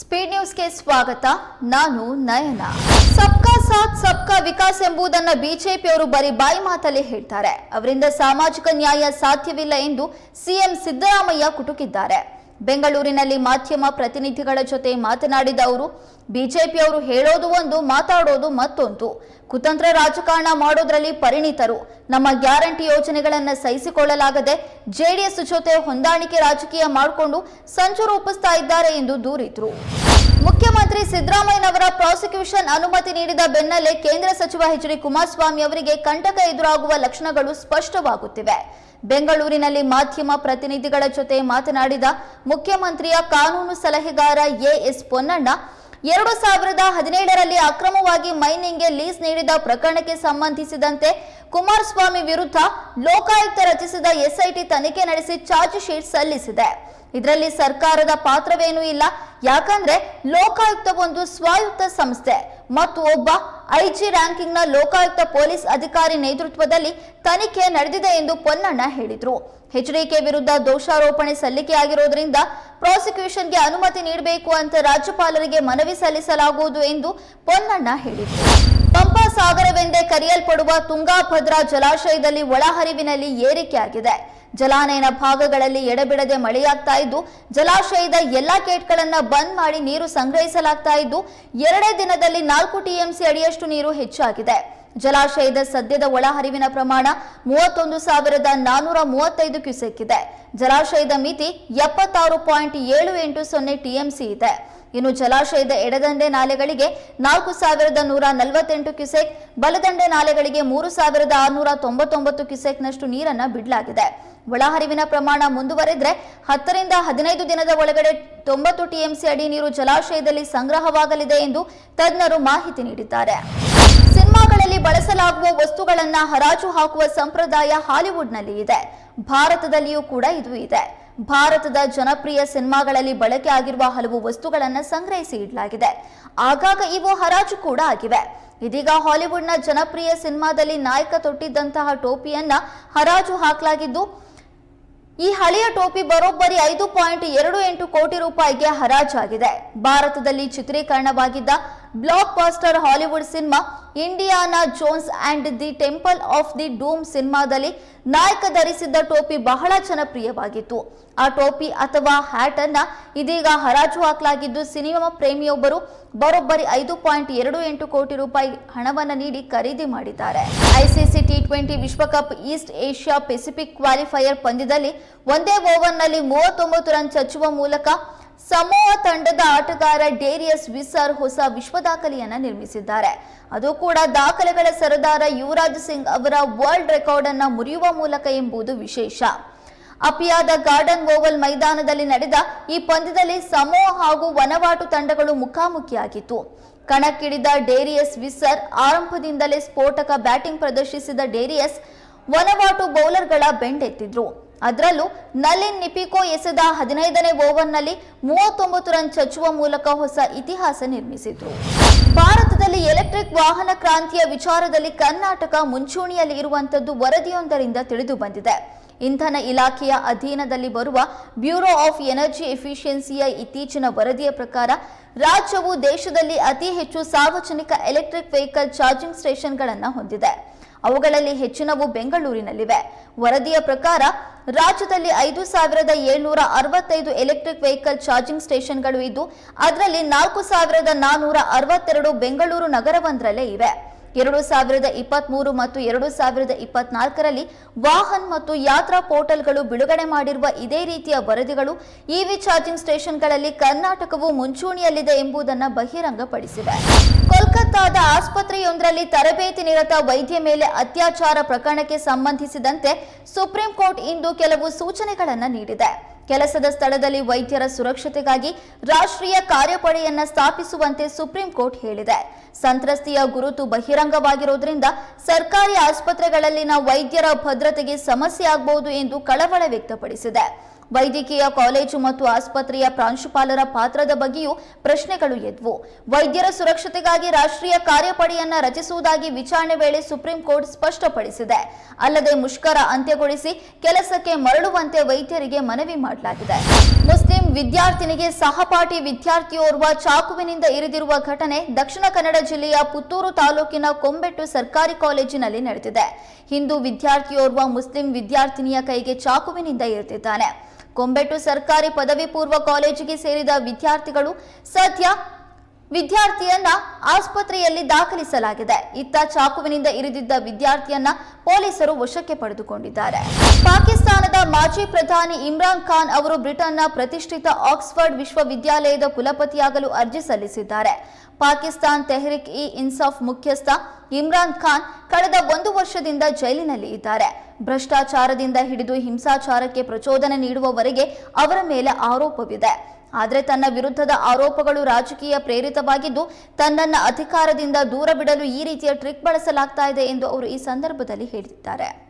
Speed ನ್ಯೂಸ್ಗೆ ಸ್ವಾಗತ. ನಾನು ನಯನ. ಸಬ್ಕಾ ಸಾಥ್, ಸಬ್ಕಾ ವಿಕಾಸ್ ಎಂಬುದನ್ನು ಬಿಜೆಪಿಯವರು ಬರೀ ಬಾಯಿ ಮಾತಲ್ಲಿ ಹೇಳ್ತಾರೆ. ಅವರಿಂದ ಸಾಮಾಜಿಕ ನ್ಯಾಯ ಸಾಧ್ಯವಿಲ್ಲ ಎಂದು ಸಿಎಂ ಸಿದ್ದರಾಮಯ್ಯ ಕುಟುಕಿದ್ದಾರೆ. ಬೆಂಗಳೂರಿನಲ್ಲಿ ಮಾಧ್ಯಮ ಪ್ರತಿನಿಧಿಗಳ ಜೊತೆ ಮಾತನಾಡಿದ ಅವರು, ಬಿಜೆಪಿಯವರು ಹೇಳೋದು ಒಂದು, ಮಾತಾಡೋದು ಮತ್ತೊಂದು. ಕುತಂತ್ರ ರಾಜಕಾರಣ ಮಾಡೋದ್ರಲ್ಲಿ ಪರಿಣಿತರು. ನಮ್ಮ ಗ್ಯಾರಂಟಿ ಯೋಜನೆಗಳನ್ನು ಸಹಿಸಿಕೊಳ್ಳಲಾಗದೆ ಜೆಡಿಎಸ್ ಜೊತೆ ಹೊಂದಾಣಿಕೆ ರಾಜಕೀಯ ಮಾಡಿಕೊಂಡು ಸಂಚು ರೂಪಿಸ್ತಾ ಇದ್ದಾರೆ ಎಂದು ದೂರಿದ್ರು. ಮುಖ್ಯಮಂತ್ರಿ ಸಿದ್ದರಾಮಯ್ಯನವರ ಪ್ರಾಸಿಕ್ಯೂಷನ್ ಅನುಮತಿ ನೀಡಿದ ಬೆನ್ನಲ್ಲೇ ಕೇಂದ್ರ ಸಚಿವ ಎಚ್ ಡಿ ಕುಮಾರಸ್ವಾಮಿ ಅವರಿಗೆ ಕಂಟಕ ಎದುರಾಗುವ ಲಕ್ಷಣಗಳು ಸ್ಪಷ್ಟವಾಗುತ್ತಿವೆ. ಬೆಂಗಳೂರಿನಲ್ಲಿ ಮಾಧ್ಯಮ ಪ್ರತಿನಿಧಿಗಳ ಜೊತೆ ಮಾತನಾಡಿದ ಮುಖ್ಯಮಂತ್ರಿಯ ಕಾನೂನು ಸಲಹೆಗಾರ ಎಎಸ್ ಪೊನ್ನಣ್ಣ ಎರಡು ಸಾವಿರದ ಹದಿನೇಳರಲ್ಲಿ ಅಕ್ರಮವಾಗಿ ಮೈನಿಂಗ್ಗೆ ಲೀಸ್ ನೀಡಿದ ಪ್ರಕರಣಕ್ಕೆ ಸಂಬಂಧಿಸಿದಂತೆ ಕುಮಾರಸ್ವಾಮಿ ವಿರುದ್ಧ ಲೋಕಾಯುಕ್ತ ರಚಿಸಿದ ಎಸ್ಐಟಿ ತನಿಖೆ ನಡೆಸಿ ಚಾರ್ಜ್ ಶೀಟ್ ಸಲ್ಲಿಸಿದೆ. ಇದರಲ್ಲಿ ಸರ್ಕಾರದ ಪಾತ್ರವೇನೂ ಇಲ್ಲ. ಯಾಕಂದ್ರೆ ಲೋಕಾಯುಕ್ತ ಒಂದು ಸ್ವಾಯುಕ್ತ ಸಂಸ್ಥೆ ಮತ್ತು ಒಬ್ಬ ಐಜಿ ರ್ಯಾಂಕಿಂಗ್ನ ಲೋಕಾಯುಕ್ತ ಪೊಲೀಸ್ ಅಧಿಕಾರಿ ನೇತೃತ್ವದಲ್ಲಿ ತನಿಖೆ ನಡೆದಿದೆ ಎಂದು ಪೊನ್ನಣ್ಣ ಹೇಳಿದರು. ಎಚ್ಡಿಕೆ ವಿರುದ್ಧ ದೋಷಾರೋಪಣೆ ಸಲ್ಲಿಕೆಯಾಗಿರುವುದರಿಂದ ಪ್ರಾಸಿಕ್ಯೂಷನ್ಗೆ ಅನುಮತಿ ನೀಡಬೇಕು ಅಂತ ರಾಜ್ಯಪಾಲರಿಗೆ ಮನವಿ ಸಲ್ಲಿಸಲಾಗುವುದು ಎಂದು ಪೊನ್ನಣ್ಣ ಹೇಳಿದರು. ಪಂಪಾ ಸಾಗರವೆಂದೇ ಕರೆಯಲ್ಪಡುವ ತುಂಗಾಭದ್ರಾ ಜಲಾಶಯದಲ್ಲಿ ಒಳಹರಿವಿನಲ್ಲಿ ಏರಿಕೆಯಾಗಿದೆ. ಜಲಾನಯನ ಭಾಗಗಳಲ್ಲಿ ಎಡಬಿಡದೆ ಮಳೆಯಾಗ್ತಾ ಇದ್ದು, ಜಲಾಶಯದ ಎಲ್ಲಾ ಗೇಟ್ಗಳನ್ನ ಬಂದ್ ಮಾಡಿ ನೀರು ಸಂಗ್ರಹಿಸಲಾಗ್ತಾ ಇದ್ದು, ಎರಡೇ ದಿನದಲ್ಲಿ ನಾಲ್ಕು ಟಿಎಂಸಿ ಅಡಿಯಷ್ಟು ನೀರು ಹೆಚ್ಚಾಗಿದೆ. ಜಲಾಶಯದ ಸದ್ಯದ ಒಳಹರಿವಿನ ಪ್ರಮಾಣ ಮೂವತ್ತೊಂದು ಸಾವಿರದ ನಾನೂರ ಮೂವತ್ತೈದು ಕ್ಯೂಸೆಕ್ ಇದೆ. ಜಲಾಶಯದ ಮಿತಿ ಎಪ್ಪತ್ತಾರು ಪಾಯಿಂಟ್ ಏಳು ಎಂಟು ಸೊನ್ನೆ ಟಿಎಂಸಿ ಇದೆ. ಇನ್ನು ಜಲಾಶಯದ ಎಡದಂಡೆ ನಾಲೆಗಳಿಗೆ ನಾಲ್ಕು ಸಾವಿರದ ನೂರ ನಲವತ್ತೆಂಟು ಕ್ಯುಸೆಕ್, ಬಲದಂಡೆ ನಾಲೆಗಳಿಗೆ ಮೂರು ಸಾವಿರದ ಆರುನೂರ ತೊಂಬತ್ತೊಂಬತ್ತು ಕ್ಯುಸೆಕ್ನಷ್ಟು ನೀರನ್ನ ಬಿಡಲಾಗಿದೆ. ಒಳಹರಿವಿನ ಪ್ರಮಾಣ ಮುಂದುವರೆದ್ರೆ ಹತ್ತರಿಂದ ಹದಿನೈದು ದಿನದ ಒಳಗಡೆ ತೊಂಬತ್ತು ಟಿಎಂಸಿ ಅಡಿ ನೀರು ಜಲಾಶಯದಲ್ಲಿ ಸಂಗ್ರಹವಾಗಲಿದೆ ಎಂದು ತಜ್ಞರು ಮಾಹಿತಿ ನೀಡಿದ್ದಾರೆ. ಬಳಸಲಾಗುವ ವಸ್ತುಗಳನ್ನ ಹರಾಜು ಹಾಕುವ ಸಂಪ್ರದಾಯ ಹಾಲಿವುಡ್ನಲ್ಲಿ ಇದೆ. ಭಾರತದಲ್ಲಿಯೂ ಕೂಡ ಇದು ಇದೆ. ಭಾರತದ ಜನಪ್ರಿಯ ಸಿನಿಮಾಗಳಲ್ಲಿ ಬಳಕೆ ಆಗಿರುವ ಹಲವು ವಸ್ತುಗಳನ್ನು ಸಂಗ್ರಹಿಸಿ ಇಡಲಾಗಿದೆ. ಆಗಾಗ ಇವು ಹರಾಜು ಕೂಡ ಆಗಿವೆ. ಇದೀಗ ಹಾಲಿವುಡ್ನ ಜನಪ್ರಿಯ ಸಿನಿಮಾದಲ್ಲಿ ನಾಯಕ ತೊಟ್ಟಿದ್ದಂತಹ ಟೋಪಿಯನ್ನ ಹರಾಜು ಹಾಕಲಾಗಿದ್ದು, ಈ ಹಳೆಯ ಟೋಪಿ ಬರೋಬ್ಬರಿ ಐದು ಪಾಯಿಂಟ್ ಎರಡು ಎಂಟು ಕೋಟಿ ರೂಪಾಯಿಗೆ ಹರಾಜಾಗಿದೆ. ಭಾರತದಲ್ಲಿ ಚಿತ್ರೀಕರಣವಾಗಿದ್ದ blockbuster Hollywood cinema Indiana Jones and the Temple of the Doom ಸಿನಿಮಾದಲ್ಲಿ ನಾಯಕ ಧರಿಸಿದ್ದ ಟೋಪಿ ಬಹಳ ಜನಪ್ರಿಯವಾಗಿತ್ತು. ಆ ಟೋಪಿ ಅಥವಾ ಹ್ಯಾಟ್ ಅನ್ನ ಇದೀಗ ಹರಾಜು ಹಾಕಲಾಗಿದ್ದು, ಸಿನಿಮಾ ಪ್ರೇಮಿಯೊಬ್ಬರು ಬರೋಬ್ಬರಿ ಐದು ಪಾಯಿಂಟ್ ಎರಡು ಎಂಟು ಕೋಟಿ ರೂಪಾಯಿ ಹಣವನ್ನು ನೀಡಿ ಖರೀದಿ ಮಾಡಿದ್ದಾರೆ. ಐಸಿಸಿ ಟಿ ಟ್ವೆಂಟಿ ವಿಶ್ವಕಪ್ ಈಸ್ಟ್ ಏಷ್ಯಾ ಪೆಸಿಫಿಕ್ ಕ್ವಾಲಿಫೈಯರ್ ಪಂದ್ಯದಲ್ಲಿ ಒಂದೇ ಓವರ್ನಲ್ಲಿ ಮೂವತ್ತೊಂಬತ್ತು ರನ್ ಚಚ್ಚುವ ಮೂಲಕ ಸಮೋಹ ತಂಡದ ಆಟಗಾರ ಡೇರಿಯಸ್ ವಿಸರ್ ಹೊಸ ವಿಶ್ವ ದಾಖಲೆಯನ್ನ ನಿರ್ಮಿಸಿದ್ದಾರೆ. ಅದು ಕೂಡ ದಾಖಲೆಗಳ ಸರದಾರ ಯುವರಾಜ್ ಸಿಂಗ್ ಅವರ ವರ್ಲ್ಡ್ ರೆಕಾರ್ಡ್ ಅನ್ನ ಮುರಿಯುವ ಮೂಲಕ ಎಂಬುದು ವಿಶೇಷ. ಅಪಿಯಾದ ಗಾರ್ಡನ್ ಓವಲ್ ಮೈದಾನದಲ್ಲಿ ನಡೆದ ಈ ಪಂದ್ಯದಲ್ಲಿ ಸಮೂಹ ಹಾಗೂ ವನವಾಟು ತಂಡಗಳು ಮುಖಾಮುಖಿಯಾಗಿತ್ತು. ಕಣಕ್ಕಿಳಿದ ಡೇರಿಯಸ್ ವಿಸರ್ ಆರಂಭದಿಂದಲೇ ಸ್ಫೋಟಕ ಬ್ಯಾಟಿಂಗ್ ಪ್ರದರ್ಶಿಸಿದ ಡೇರಿಯಸ್ ವನವಾಟು ಬೌಲರ್ಗಳ ಬೆಂಡೆತ್ತಿದ್ರು. ಅದರಲ್ಲೂ ನಲಿನ್ ನಿಪಿಕೋ ಎಸೆದ ಹದಿನೈದನೇ ಓವರ್ನಲ್ಲಿ ಮೂವತ್ತೊಂಬತ್ತು ರನ್ ಚಚ್ಚುವ ಮೂಲಕ ಹೊಸ ಇತಿಹಾಸ ನಿರ್ಮಿಸಿದ್ರು. ಭಾರತದಲ್ಲಿ ಎಲೆಕ್ಟ್ರಿಕ್ ವಾಹನ ಕ್ರಾಂತಿಯ ವಿಚಾರದಲ್ಲಿ ಕರ್ನಾಟಕ ಮುಂಚೂಣಿಯಲ್ಲಿ ಇರುವಂತದ್ದು ವರದಿಯೊಂದರಿಂದ ತಿಳಿದು ಬಂದಿದೆ. ಇಂಧನ ಇಲಾಖೆಯ ಅಧೀನದಲ್ಲಿ ಬರುವ ಬ್ಯೂರೋ ಆಫ್ ಎನರ್ಜಿ ಎಫಿಷಿಯನ್ಸಿಯ ಇತ್ತೀಚಿನ ವರದಿಯ ಪ್ರಕಾರ ರಾಜ್ಯವು ದೇಶದಲ್ಲಿ ಅತಿ ಹೆಚ್ಚು ಸಾರ್ವಜನಿಕ ಎಲೆಕ್ಟ್ರಿಕ್ ವೆಹಿಕಲ್ ಚಾರ್ಜಿಂಗ್ ಸ್ಟೇಷನ್ಗಳನ್ನು ಹೊಂದಿದೆ. ಅವುಗಳಲ್ಲಿ ಹೆಚ್ಚಿನವು ಬೆಂಗಳೂರಿನಲ್ಲಿವೆ. ವರದಿಯ ಪ್ರಕಾರ, ರಾಜ್ಯದಲ್ಲಿ ಐದು ಸಾವಿರದ ಏಳ್ನೂರ ಅರವತ್ತೈದು ಎಲೆಕ್ಟ್ರಿಕ್ ವೆಹಿಕಲ್ ಚಾರ್ಜಿಂಗ್ ಸ್ಟೇಷನ್ಗಳು ಇದ್ದು, ಅದರಲ್ಲಿ ನಾಲ್ಕು ಸಾವಿರದ ನಾನ್ನೂರ ಅರವತ್ತೆರಡು ಬೆಂಗಳೂರು ನಗರವೊಂದರಲ್ಲೇ ಇವೆ. ಎರಡು ಸಾವಿರದ ಇಪ್ಪತ್ಮೂರು ಮತ್ತು ಎರಡು ಸಾವಿರದ ಇಪ್ಪತ್ನಾಲ್ಕರಲ್ಲಿ ವಾಹನ್ ಮತ್ತು ಯಾತ್ರಾ ಪೋರ್ಟಲ್ಗಳು ಬಿಡುಗಡೆ ಮಾಡಿರುವ ಇದೇ ರೀತಿಯ ವರದಿಗಳು ಇವಿ ಚಾರ್ಜಿಂಗ್ ಸ್ಟೇಷನ್ಗಳಲ್ಲಿ ಕರ್ನಾಟಕವು ಮುಂಚೂಣಿಯಲ್ಲಿದೆ ಎಂಬುದನ್ನು ಬಹಿರಂಗಪಡಿಸಿವೆ. ಕೋಲ್ಕತ್ತಾದ ಆಸ್ಪತ್ರೆಯೊಂದರಲ್ಲಿ ತರಬೇತಿ ನಿರತ ವೈದ್ಯ ಮೇಲೆ ಅತ್ಯಾಚಾರ ಪ್ರಕರಣಕ್ಕೆ ಸಂಬಂಧಿಸಿದಂತೆ ಸುಪ್ರೀಂ ಕೋರ್ಟ್ ಇಂದು ಕೆಲವು ಸೂಚನೆಗಳನ್ನು ನೀಡಿದೆ. ಕೆಲಸದ ಸ್ಥಳದಲ್ಲಿ ವೈದ್ಯರ ಸುರಕ್ಷತೆಗಾಗಿ ರಾಷ್ಟ್ರೀಯ ಕಾರ್ಯಪಡೆಯನ್ನ ಸ್ಥಾಪಿಸುವಂತೆ ಸುಪ್ರೀಂ ಕೋರ್ಟ್ ಹೇಳಿದೆ. ಸಂತ್ರಸ್ತೆಯ ಗುರುತು ಬಹಿರಂಗವಾಗಿರುವುದರಿಂದ ಸರ್ಕಾರಿ ಆಸ್ಪತ್ರೆಗಳಲ್ಲಿನ ವೈದ್ಯರ ಭದ್ರತೆಗೆ ಸಮಸ್ಯೆ ಆಗಬಹುದು ಎಂದು ಕಳವಳ ವ್ಯಕ್ತಪಡಿಸಿದೆ. ವೈದ್ಯಕೀಯ ಕಾಲೇಜು ಮತ್ತು ಆಸ್ಪತ್ರೆಯ ಪ್ರಾಂಶುಪಾಲರ ಪಾತ್ರದ ಬಗ್ಗೆಯೂ ಪ್ರಶ್ನೆಗಳು ಎದ್ವು. ವೈದ್ಯರ ಸುರಕ್ಷತೆಗಾಗಿ ರಾಷ್ಟ್ರೀಯ ಕಾರ್ಯಪಡೆಯನ್ನ ರಚಿಸುವುದಾಗಿ ವಿಚಾರಣೆ ವೇಳೆ ಸುಪ್ರೀಂ ಕೋರ್ಟ್ ಸ್ಪಷ್ಟಪಡಿಸಿದೆ. ಅಲ್ಲದೆ ಮುಷ್ಕರ ಅಂತ್ಯಗೊಳಿಸಿ ಕೆಲಸಕ್ಕೆ ಮರಳುವಂತೆ ವೈದ್ಯರಿಗೆ ಮನವಿ ಮಾಡಲಾಗಿದೆ. ಮುಸ್ಲಿಂ ವಿದ್ಯಾರ್ಥಿನಿಗೆ ಸಹಪಾಠಿ ವಿದ್ಯಾರ್ಥಿಯೋರ್ವ ಚಾಕುವಿನಿಂದ ಇರಿದಿರುವ ಘಟನೆ ದಕ್ಷಿಣ ಕನ್ನಡ ಜಿಲ್ಲೆಯ ಪುತ್ತೂರು ತಾಲೂಕಿನ ಕೊಂಬೆಟ್ಟು ಸರ್ಕಾರಿ ಕಾಲೇಜಿನಲ್ಲಿ ನಡೆದಿದೆ. ಹಿಂದೂ ವಿದ್ಯಾರ್ಥಿಯೋರ್ವ ಮುಸ್ಲಿಂ ವಿದ್ಯಾರ್ಥಿನಿಯ ಕೈಗೆ ಚಾಕುವಿನಿಂದ ಇರಿದಿದ್ದಾನೆ. ಕೊಂಬೆಟ್ಟು ಸರ್ಕಾರಿ ಪದವಿ ಪೂರ್ವ ಕಾಲೇಜಿಗೆ ಸೇರಿದ ವಿದ್ಯಾರ್ಥಿಗಳು ಸದ್ಯ ವಿದ್ಯಾರ್ಥಿಯನ್ನ ಆಸ್ಪತ್ರೆಯಲ್ಲಿ ದಾಖಲಿಸಲಾಗಿದೆ. ಇತ್ತ ಚಾಕುವಿನಿಂದ ಇರಿದಿದ್ದ ವಿದ್ಯಾರ್ಥಿಯನ್ನ ಪೊಲೀಸರು ವಶಕ್ಕೆ ಪಡೆದುಕೊಂಡಿದ್ದಾರೆ. ಪಾಕಿಸ್ತಾನದ ಮಾಜಿ ಪ್ರಧಾನಿ ಇಮ್ರಾನ್ ಖಾನ್ ಅವರು ಬ್ರಿಟನ್ನ ಪ್ರತಿಷ್ಠಿತ ಆಕ್ಸ್ಫರ್ಡ್ ವಿಶ್ವವಿದ್ಯಾಲಯದ ಕುಲಪತಿಯಾಗಲು ಅರ್ಜಿ ಸಲ್ಲಿಸಿದ್ದಾರೆ. ಪಾಕಿಸ್ತಾನ್ ತೆಹರಿಕ್ ಇ ಇನ್ಸಾಫ್ ಮುಖ್ಯಸ್ಥ ಇಮ್ರಾನ್ ಖಾನ್ ಕಳೆದ ಒಂದು ವರ್ಷದಿಂದ ಜೈಲಿನಲ್ಲಿ ಇದ್ದಾರೆ. ಭ್ರಷ್ಟಾಚಾರದಿಂದ ಹಿಡಿದು ಹಿಂಸಾಚಾರಕ್ಕೆ ಪ್ರಚೋದನೆ ನೀಡುವವರೆಗೆ ಅವರ ಮೇಲೆ ಆರೋಪವಿದೆ. ಆದರೆ ತನ್ನ ವಿರುದ್ಧದ ಆರೋಪಗಳು ರಾಜಕೀಯ ಪ್ರೇರಿತವಾಗಿದ್ದು, ತನ್ನನ್ನು ಅಧಿಕಾರದಿಂದ ದೂರ ಬಿಡಲು ಈ ರೀತಿಯ ಟ್ರಿಕ್ ಬಳಸಲಾಗ್ತಾ ಇದೆ ಎಂದು ಅವರು ಈ ಸಂದರ್ಭದಲ್ಲಿ ಹೇಳಿದ್ದಾರೆ.